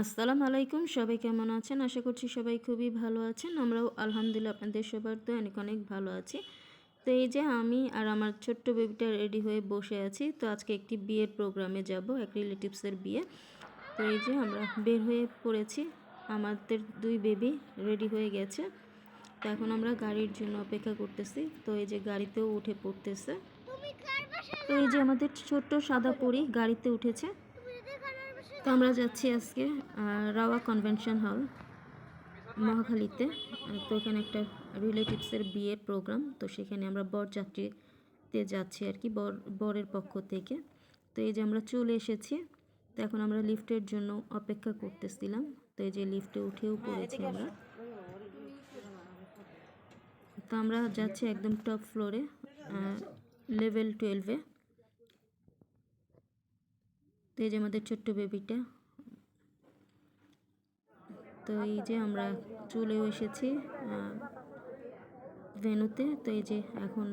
আসসালামু আলাইকুম সবাই কেমন আছেন? আশা করছি সবাই খুবই ভালো আছেন। আমরাও আলহামদুলিল্লাহ আপনাদের সবার তো অনেক অনেক ভালো আছি। তো এই যে আমি আর আমার ছোট্ট বেবিটা রেডি হয়ে বসে আছি। তো আজকে একটি বিয়ের প্রোগ্রামে যাব এক রিলেটিভসের বিয়ে। তো এই যে আমরা বের হয়ে পড়েছি। আমাদের দুই বেবি রেডি হয়ে গেছে। তো এখন আমরা গাড়ির জন্য অপেক্ষা করতেছি। তো এই যে গাড়িতেও উঠে পড়তেছে। তো এই যে আমাদের ছোট্ট সাদা পরি গাড়িতে উঠেছে। তো আমরা যাচ্ছি আজকে রাওয়া কনভেনশন হল মহাখালীতে। তো এখানে একটা রিলেটিভসের বিয়ের প্রোগ্রাম তো সেখানে আমরা বরযাত্রীতে যাচ্ছি আর কি বর বরের পক্ষ থেকে। তো এই যে আমরা চলে এসেছি তো এখন আমরা লিফটের জন্য অপেক্ষা করতেছিলাম। তো এই যে লিফটে উঠেও পড়েছি আমরা। তো আমরা যাচ্ছি একদম টপ ফ্লোরে লেভেল টুয়েলভে তো এই যে আমাদের ছোট্ট বেবিটা তো এই যে আমরা চলেও এসেছি ভেনুতে। তো এই যে এখন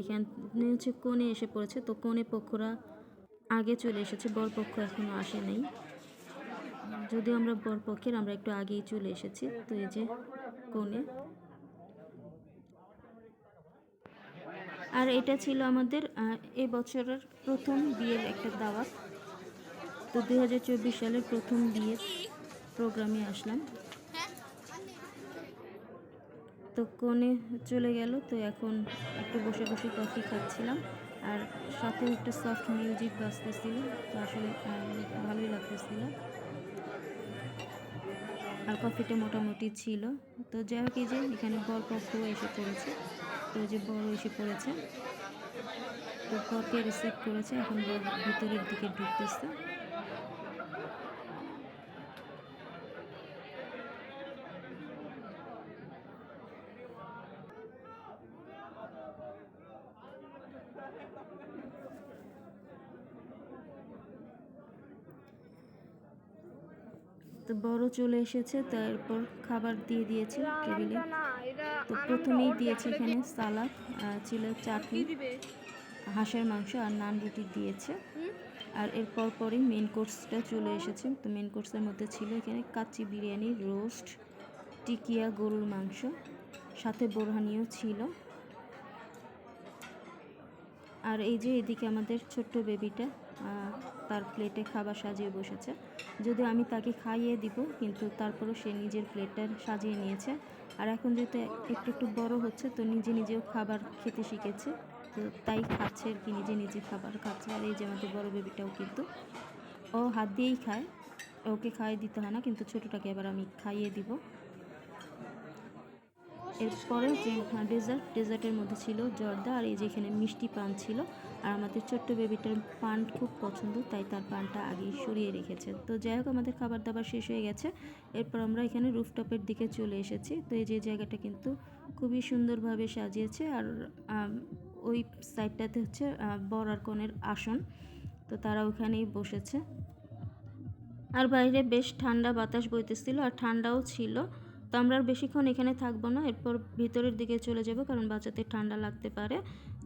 এখানে হচ্ছে কোণে এসে পড়েছে। তো কোণে পক্ষরা আগে চলে এসেছে বর পক্ষ এখনও আসে নাই। যদিও আমরা বর পক্ষের আমরা একটু আগেই চলে এসেছি। তো এই যে কোণে। আর এটা ছিল আমাদের আহ, এ বছরের প্রথম বিয়ের একটা দাওয়াত। তো চব্বিশ সালের প্রথম বিয়ের প্রোগ্রামে আসলাম। তো কোণে চলে গেল, তো এখন একটু বসে বসে কফি খাচ্ছিলাম। আর সাথে একটা সফট মিউজিক বাজতেছিল, তো আসলে ভালোই লাগতেছিল। আর কফিটা মোটামুটি ছিল। তো যাই হোক যে এখানে বর পক্ষও এসে পড়েছে। তো যে বড় এসে পড়েছে। তো বরকে রিসিভ করেছে, এখন বর ভিতরের দিকে ঢুকতেছে। তো বড় চলে এসেছে তারপর খাবার দিয়ে দিয়েছে টেবিলে। তো প্রথমেই দিয়েছে এখানে সালাদ ছিল চাটনি হাঁসের মাংস আর নান রুটি দিয়েছে। আর এরপর পরই মেন কোর্সটা চলে এসেছে। তো মেন কোর্সের মধ্যে ছিল এখানে কাচ্চি বিরিয়ানি রোস্ট টিকিয়া গরুর মাংস সাথে বোরহানিও ছিল। আর এই যে এদিকে আমাদের ছোট্ট বেবিটা তার প্লেটে খাবার সাজিয়ে বসেছে। যদিও আমি তাকে খাইয়ে দিব, কিন্তু তারপরও সে নিজের প্লেটটা সাজিয়ে নিয়েছে। আর এখন যেহেতু একটু একটু বড় হচ্ছে, তো নিজে নিজেও খাবার খেতে শিখেছে। তো তাই খাচ্ছে আর কি, নিজে নিজে খাবার খাচ্ছে। আর এই যে আমাদের বড় বেবিটাও কিন্তু, ও হাত দিয়েই খায়। ওকে খাইয়ে দিতে হয় না, কিন্তু ছোটোটাকে এবার আমি খাইয়ে দিব। এরপরে যে ডেজার্ট ডেজার্টের মধ্যে ছিল জর্দা আর এই যে এখানে মিষ্টি পান ছিল। আর আমাদের ছোট্ট বেবিটার পান খুব পছন্দ তাই তার পানটা আগেই সরিয়ে রেখেছে। তো যাই হোক আমাদের খাবার দাবার শেষ হয়ে গেছে। এরপর আমরা এখানে রুফটপের দিকে চলে এসেছি। তো এই যে জায়গাটা কিন্তু খুবই সুন্দরভাবে সাজিয়েছে। আর ওই সাইডটাতে হচ্ছে আহ, বর আর কনের আসন। তো তারা ওখানেই বসেছে। আর বাইরে বেশ ঠান্ডা বাতাস বইতেছিল। আর ঠান্ডাও ছিল। তো আমরা আর বেশিক্ষণ এখানে থাকব না, এরপর ভিতরের দিকে চলে যাব কারণ বাচ্চাদের ঠান্ডা লাগতে পারে।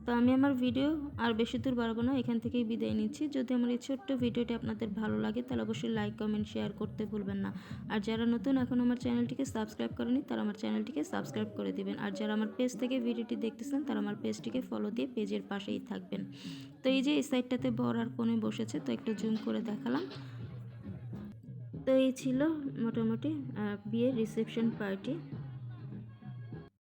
তো আমি আমার ভিডিও আর বেশি দূর বাড়বো না, এখান থেকেই বিদায় নিচ্ছি। যদি আমার এই ছোট্ট ভিডিওটি আপনাদের ভালো লাগে, তাহলে অবশ্যই লাইক কমেন্ট শেয়ার করতে ভুলবেন না। আর যারা নতুন এখন আমার চ্যানেলটিকে সাবস্ক্রাইব করেনি, তারা আমার চ্যানেলটিকে সাবস্ক্রাইব করে দিবেন। আর যারা আমার পেজ থেকে ভিডিওটি দেখতেছেন, তারা আমার পেজটিকে ফলো দিয়ে পেজের পাশেই থাকবেন। তো এই যে এই সাইডটাতে বর আর কোণে বসেছে, তো একটু জুম করে দেখালাম। তো এই ছিল মোটামুটি বিয়ের রিসেপশন পার্টি